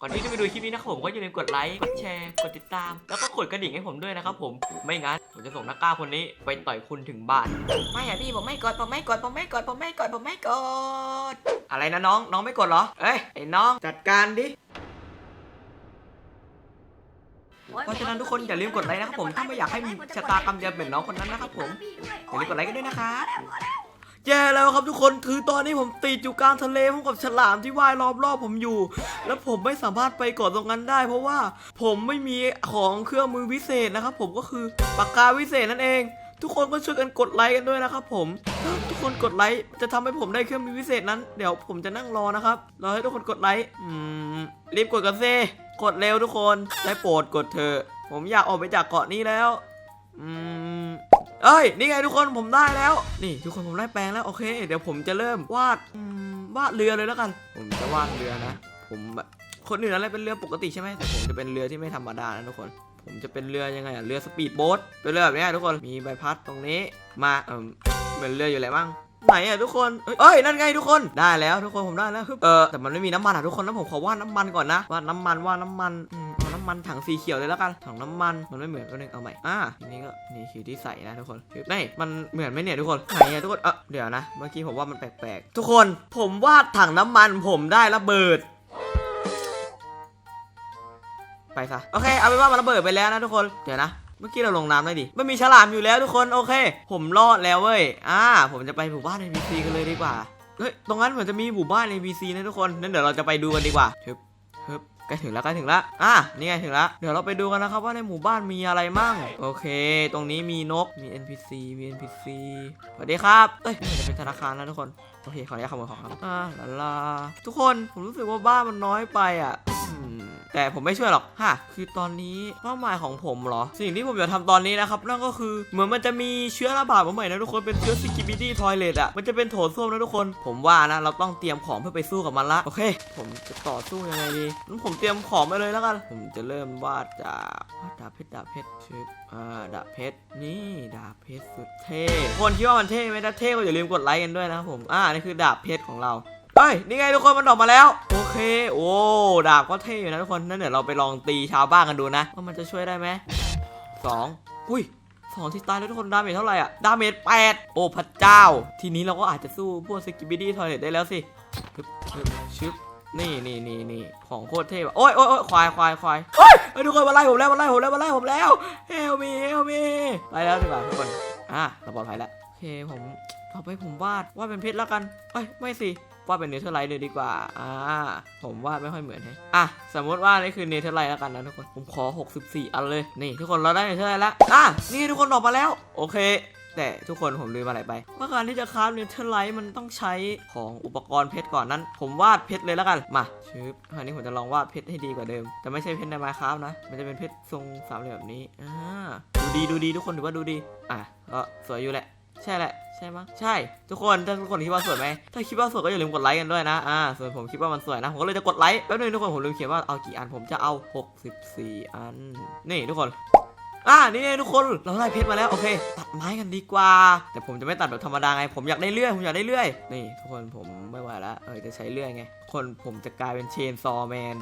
ก่อนที่จะไปดูคลิปนี้นะครับผมก็อย่าลืมกดไลค์ กดแชร์ กดติดตาม แล้วก็กดกระดิ่งให้ผมด้วยนะครับผม ไม่งั้นผมจะส่งนักกล้าคนนี้ไปต่อยคุณถึงบ้าน ไม่อะพี่ผมไม่กดผมไม่กดผมไม่กดผมไม่กดผมไม่กด อะไรนะน้องน้องไม่กดเหรอ เอ้ยไอ้น้องจัดการดิ เพราะฉะนั้นทุกคนอย่าลืมกดไลค์นะครับผมถ้าไม่อยากให้มีชะตากรรมเดียวเหมือนน้องคนนั้นนะครับผมอย่าลืมกดไลค์กันด้วยนะครับ แย่แล้วครับทุกคนคือตอนนี้ผมติดอยู่กลางทะเลพร้อมกับฉลามที่ว่ายล้อมรอบผมอยู่ แล้วผมไม่สามารถไปเกาะตรงนั้นได้ เพราะว่าผมไม่มีของเครื่องมือวิเศษนะครับ ผมก็คือปากกาวิเศษนั่นเอง ทุกคนก็ช่วยกันกดไลค์กันด้วยนะครับผมถ้าทุกคนกดไลค์จะทำให้ผมได้เครื่องมือวิเศษนั้น เดี๋ยวผมจะนั่งรอนะครับรอให้ทุกคนกดไลค์รีบกดกันเซิกดเร็วทุกคนได้โปรดกดเถอะผมอยากออกไปจากเกาะนี้แล้ว อืม เอ้ยนี่ไงทุกคนผมได้แล้ว นี่ ทุกคนผมได้แปลงแล้วโอเค เดี๋ยวผมจะเริ่มวาดวาดเรือเลยแล้วกัน ผมจะวาดเรือนะ ผมแบบคนอื่นอะไรเป็นเรือปกติใช่ไหมแต่ผมจะเป็นเรือที่ไม่ธรรมดานะทุกคน ผมจะเป็นเรือยังไงอะเรือสปีดโบ๊ทเป็นเรือแบบนี้ทุกคนมีใบพัดตรงนี้มาเออเป็นเรืออยู่ไหนบ้างไหนอะทุกคนเอ้ยนั่นไงทุกคนได้แล้วทุกคนผมได้แล้วเออแต่มันไม่มีน้ำมันอะทุกคนนะผมขอวาดน้ำมันก่อนนะวาดน้ำมันวาดน้ำมันอืม มันถังสีเขียวเลยแล้วกันถังน้ำมันมันไม่เหมือนกันเลยเอาใหม่อ่าทีนี้ก็นี่คือที่ใส่นะทุกคนนี่มันเหมือนไหมเนี่ยทุกคนไหนอะทุกคนเออเดี๋ยวนะเมื่อกี้ผมว่ามันแปลกๆทุกคนผมวาดถังน้ำมันผมได้ระเบิดไปซะโอเคเอาเป็นว่ามันระเบิดไปแล้วนะทุกคนเดี๋ยวนะเมื่อกี้เราลงน้ำได้ดิไม่มีฉลามอยู่แล้วทุกคนโอเค ผมรอดแล้วเว้ยอ่าผมจะไปหมู่บ้าน NPC กันเลยดีกว่าเฮ้ยตรงนั้นเหมือนจะมีหมู่บ้าน NPC นะทุกคนนั้นเดี๋ยวเราจะไปดูกันดีกว่าฮึบฮึบ ใกล้ถึงแล้วใกล้ถึงแล้วอะนี่ไงถึงแล้วเดี๋ยวเราไปดูกันนะครับว่าในหมู่บ้านมีอะไรมั่งโอเค ตรงนี้มีนกมี NPC มี NPC สวัสดีครับเอ้ยจะเป็นธนาคารแล้วทุกคนโอเคขออนุญาตขโมยของครับอ่าลาลาทุกคนผมรู้สึกว่าบ้านมันน้อยไปอะ แต่ผมไม่ช่วยหรอกฮะคือตอนนี้เป้าหมายของผมเหรอ สิ่งที่ผมจะทำตอนนี้นะครับนั่นก็คือเหมือนมันจะมีเชื้อระบาดมาใหม่นะทุกคนเป็นเชื้อซิกิบิดี้ทอยเลตอะมันจะเป็นโถส้วมนะทุกคน ผมว่านะเราต้องเตรียมของเพื่อไปสู้กับมันละโอเค ผมจะต่อสู้ยังไงดีงั้นผมเตรียมของไปเลยแล้วกันผมจะเริ่มวาดจากวาดดาบเพชรดาบเพชรชึบอ่าดาบเพชรนี่ดาบเพชรสุดเท่คนคิดว่ามันเท่ไหมถ้าเท่ก็อย่าลืมกดไลค์กันด้วยนะผมอ่านี่คือดาบเพชรของเรา เฮ้ยนี่ไงทุกคนมันออกมาแล้ว โอเค โอ้ดาบก็เท่อยู่นะทุกคนนั่นเดี๋ยวเราไปลองตีชาวบ้านกันดูนะว่ามันจะช่วยได้ไหมสองอุ้ยสองที่ตายแล้วทุกคนดาเมจเท่าไหร่อะดาเมจแปดโอ้พระเจ้า ทีนี้เราก็อาจจะสู้พวกสกิบิดี้ทอยเลตได้แล้วสิชึบนี่นี่นี่นี่ของโคตรเท่ว่ะโอ้ยโอ้ยโอ้ยควายควายควายเฮ้ยเฮ้ยทุกคนมาไล่ผมแล้วมาไล่ผมแล้วมาไล่ผมแล้วเฮลมีเฮลมีไปแล้วดีกว่าทุกคนอะเราปลอดภัยแล้วโอเคผมต่อไปผมวาดวาดเป็นเพชรแล้วกันเอ้ยไม่สิ วาดเป็นเนเธอร์ไลท์เลยดีกว่า อ่า ผมวาดไม่ค่อยเหมือนแฮะอะ สมมติว่านี่คือเนเธอร์ไลท์แล้วกันนะทุกคน ผมขอ 64 อันเลย นี่ ทุกคนเราได้เนเธอร์ไลท์แล้ว อะ นี่ทุกคนออกมาแล้ว โอเคแต่ทุกคนผมลืมอะไรไป ว่าการที่จะคราฟเนเธอร์ไลท์มันต้องใช้ของอุปกรณ์เพชรก่อนนั้น ผมวาดเพชรเลยแล้วกันมาชึบคราวนี้ผมจะลองวาดเพชรให้ดีกว่าเดิม แต่ไม่ใช่เพชรในไมคราฟนะ มันจะเป็นเพชรทรงสามเหลี่ยมแบบนี้อ่าดูดีดูดีทุกคนถือว่าดูดี อะก็สวยอยู่แหละ ใช่แหละใช่มั้งใช่ทุกคนถ้าทุกคนคิดว่าสวยไหมถ้าคิดว่าสวยก็อย่าลืมกดไลค์กันด้วยนะอ่าส่วนผมคิดว่ามันสวยนะผมก็เลยจะกดไลค์แป๊บนึงทุกคนผมลืมเขียนว่าเอากี่อันผมจะเอา 64 อัน นี่ทุกคนอ่านี่ไงทุกคนเราได้เพชรมาแล้วโอเค ตัดไม้กันดีกว่า แต่ผมจะไม่ตัดแบบธรรมดาไง ผมอยากได้เลื่อยผมอยากได้เลื่อยนี่ ทุกคนผมไม่ไหวแล้วเออจะใช้เลื่อยไงคนผมจะกลายเป็นเชนซอแมน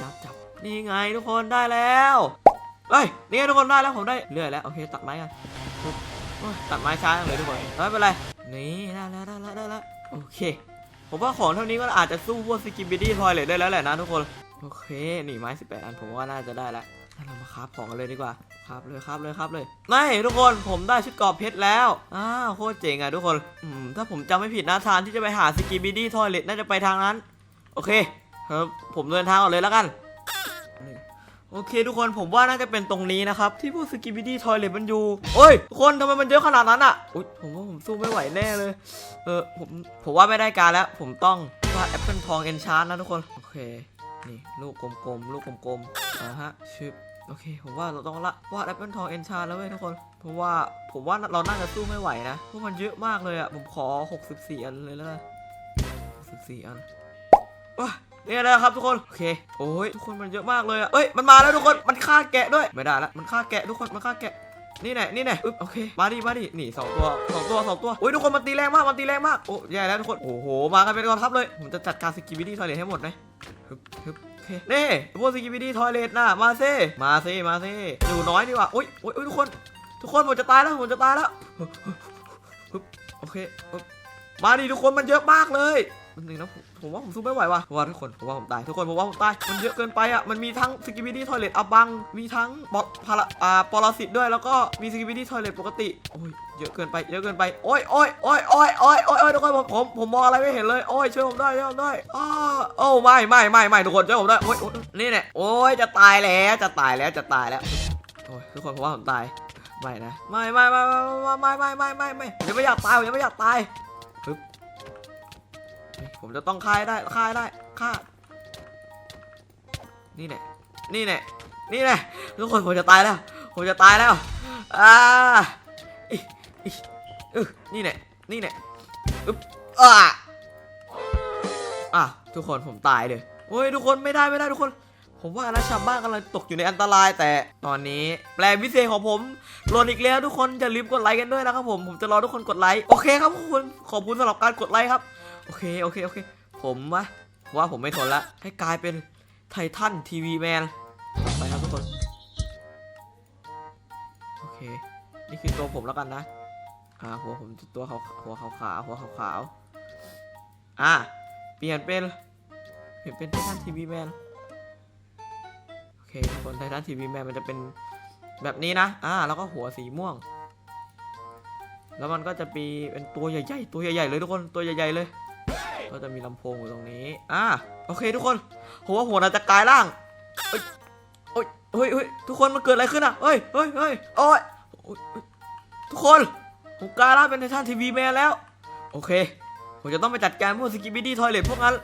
จับจับนี่ไงทุกคนได้แล้วเอ้ยนี่ไงทุกคนได้แล้วผมได้เลื่อยแล้วโอเคตัดไม้กัน ตัดไม้ช้าจังเลยทุกคนไม่เป็นไร นี่ได้แล้วได้แล้วได้แล้วโอเค ผมว่าของเท่านี้ก็อาจจะสู้พวกสกิบิดี้ทอยเลยได้แล้วแหละนะทุกคน โอเคนี่ไม้ 18 อันผมว่าน่าจะได้แล้วงั้นเรามาคราฟของกันเลยดีกว่าคราฟเลยคราฟเลยคราฟเลยนี่ทุกคนผมได้ชุดกรอบเพชรแล้วอ้าวโคตรเจ๋งอะทุกคนอืมถ้าผมจำไม่ผิดนะทางที่จะไปหาสกิบิดี้ทอยเลตน่าจะไปทางนั้น โอเคครับผมเดินทางก่อนเลยแล้วกัน โอเคทุกคนผมว่าน่าจะเป็นตรงนี้นะครับ ที่พวกสกิบิดี้ทอยเลตมันอยู่ โอ้ยทุกคนทำไมมันเยอะขนาดนั้นอะอุ๊ยผมว่าผมสู้ไม่ไหวแน่เลย เออผมผมว่าไม่ได้การแล้ว ผมต้องวาดแอปเปิลทองเอนชาร์นะทุกคน โอเค นี่ลูกกลมๆลูกกลมๆอ่าฮะชึบโอเค ผมว่าเราต้องละวาดแอปเปิลทองเอนชาร์แล้วเว้ยทุกคน เพราะว่าผมว่าเราน่าจะสู้ไม่ไหวนะเพราะมันเยอะมากเลยอะผมขอ 64 อันเลยแล้วกัน64 อันว้า นี่นะครับทุกคนโอเคโอ้ยทุกคนมันเยอะมากเลยอะเอ้ยมันมาแล้วทุกคนมันฆ่าแกะด้วยไม่ได้ละมันฆ่าแกะทุกคนมันฆ่าแกะนี่แน่นี่แน่อึ๊บโอเค มาดิ มาดิ นี่สองตัวสองตัวสองตัวโอ้ยทุกคนมันตีแรงมาก มันตีแรงมาก โอ้แย่แล้วทุกคน โอ้โห มากันเป็นกองทัพเลย ผมจะจัดการสกิบิดี้ทอยเลทให้หมดนะฮึบฮึบโอเคเนี่พวก security toilet น่ะ มาซิมาซิมาซิอยู่น้อยดีกว่าอุ้ยอุ้ยอุ๊ยทุกคน ทุกคนผมจะตายแล้ว ผมจะตายแล้วฮึบโอเค มาดิทุกคนมันเยอะมากเลย นหนึ่งนะผมผมว่าผมสู้ไม่ไหวว่ะว่าทุกคนผมว่าผมตายทุกคนผมว่าผมตายมันเยอะเกินไปอะมันมีทั้ง security toilet อับบังมีทั้งปอพาราอ่าปรสิตด้วยแล้วก็มี security toilet ปกติโอ้ยเยอะเกินไปเยอะเกินไปโอ้ยโอ้ยโอ้ยโอ้ยโอ้ยโอ้ยโอ้ยทุกคนผมผมผมมองอะไรไม่เห็นเลยโอ้ยช่วยผมด้วยช่วยผมด้วยอ้าโอ้ไม่ไม่ไม่ไม่ทุกคนช่วยผมด้วยโอ้ยนี่เนี่ยโอ้ยจะตายแล้วจะตายแล้วจะตายแล้วโอ้ยทุกคนผมว่าผมตายไม่นะไม่ไม่ไม่ไม่ไม่ไม่ไม่ไม่ไม่ผมยังไม่อยากตายผมยังไม่อยากตาย ผมจะต้องฆ่าให้ได้ฆ่าให้ได้ฆ่านี่แน่นี่แน่นี่แน่ทุกคนผมจะตายแล้ว ผมจะตายแล้วอ่าอิอิอึนี่แน่นี่แน่อึ๊บอ่าอะทุกคนผมตายเลยโอ้ยทุกคนไม่ได้ไม่ได้ทุกคน ผมว่านะชาวบ้านกำลังตกอยู่ในอันตรายแต่ตอนนี้ แปลงพิเศษของผมหล่นอีกแล้วทุกคนอย่าลืมกดไลค์กันด้วยนะครับผมผมจะรอทุกคนกดไลค์โอเคครับทุกคนขอบคุณสำหรับการกดไลค์ครับ โอเคโอเคโอเค ผมว่าว่าผมไม่ทนละ ให้กลายเป็นไททันทีวีแมนไปครับทุกคน โอเค นี่คือตัวผมแล้วกันนะอ่าหัวผมตัวขาวหัวขาวขาวหัวขาวขาวอ่าเปลี่ยนเป็นเปลี่ยนเป็นไททันทีวีแมนโอเคทุกคนไททันทีวีแมนมันจะเป็นแบบนี้นะ อ่า แล้วก็หัวสีม่วง แล้วมันก็จะมีเป็นตัวใหญ่ๆ ตัวใหญ่ๆเลยทุกคน ตัวใหญ่ๆเลย ก็จะมีลำโพงอยู่ตรงนี้ อ่า โอเคทุกคนผมว่าหัวเราจะกลายร่างเอ้ยโอ้ยเฮ้ยเฮ้ยทุกคนมันเกิดอะไรขึ้นอะเฮ้ยเฮ้ยเฮ้ยโอ้ยโอ้ยเฮ้ยทุกคนผมกลายร่างเป็นไททันทีวีแมนแล้ว โอเค ผมจะต้องไปจัดการพวกสกิบิดี้ทอยเลทพวกนั้น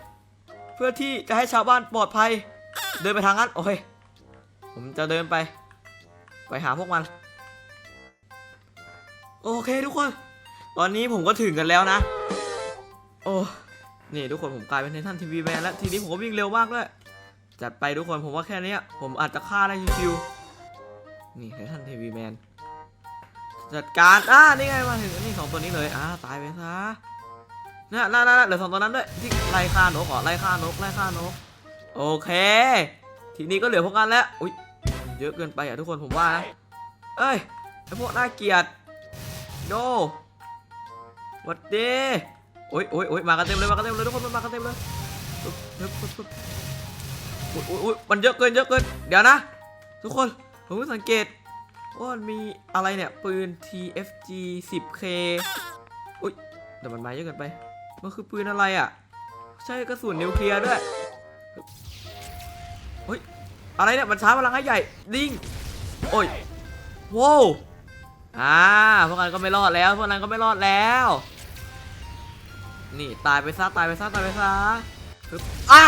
เพื่อที่จะให้ชาวบ้านปลอดภัย เดินไปทางนั้น โอเค ผมจะเดินไป ไปหาพวกมัน โอเคทุกคน ตอนนี้ผมก็ถึงกันแล้วนะ โอ้ นี่ทุกคนผมกลายเป็นไททันทีวีแมนแล้วทีนี้ผมก็วิ่งเร็วมากเลยจัดไปทุกคนผมว่าแค่นี้ผมอาจจะฆ่าได้ชิวๆนี่ไททันทีวีแมนจัดการอ่านี่ไงมาถึงนี่สองตัวนี้เลยอ่าตายไปซะน่ะน่าน่าเหลือสองตัวนั้นด้วยที่ไล่ฆ่านกเหรอไล่ฆ่านกไล่ฆ่านกโอเค ทีนี้ก็เหลือพวกกันแล้วอุ้ยเยอะเกินไปอะทุกคนผมว่านะเอ้ยไอพวกน่าเกลียดโดวัดดี อ้ยโอ้ยโอ้ยมากันเต็มเลยมากันเต็มเลยทุกคนมากันเต็มเลยปึ๊บปึ๊บปึ๊บปึ๊บอุ้ยอุ้ยอุ้ยมันเยอะเกินเยอะเกินเดี๋ยวนะ ทุกคนผมเพิ่งสังเกตว่ามันมีอะไรเนี่ยปืน TFG 10K อุ้ยเดี๋ยวมันมาเยอะเกินไปมันคือปืนอะไรอะ ใช่กระสุนนิวเคลียร์ด้วยเฮ้ยอะไรเนี่ยมันช้าพลังให้ใหญ่ดิ้งโอ้ยโว้วอ่าพวกนั้นก็ไม่รอดแล้วพวกนั้นก็ไม่รอดแล้ว นี่ตายไปซะตายไปซะตายไปซะปึ๊บอะ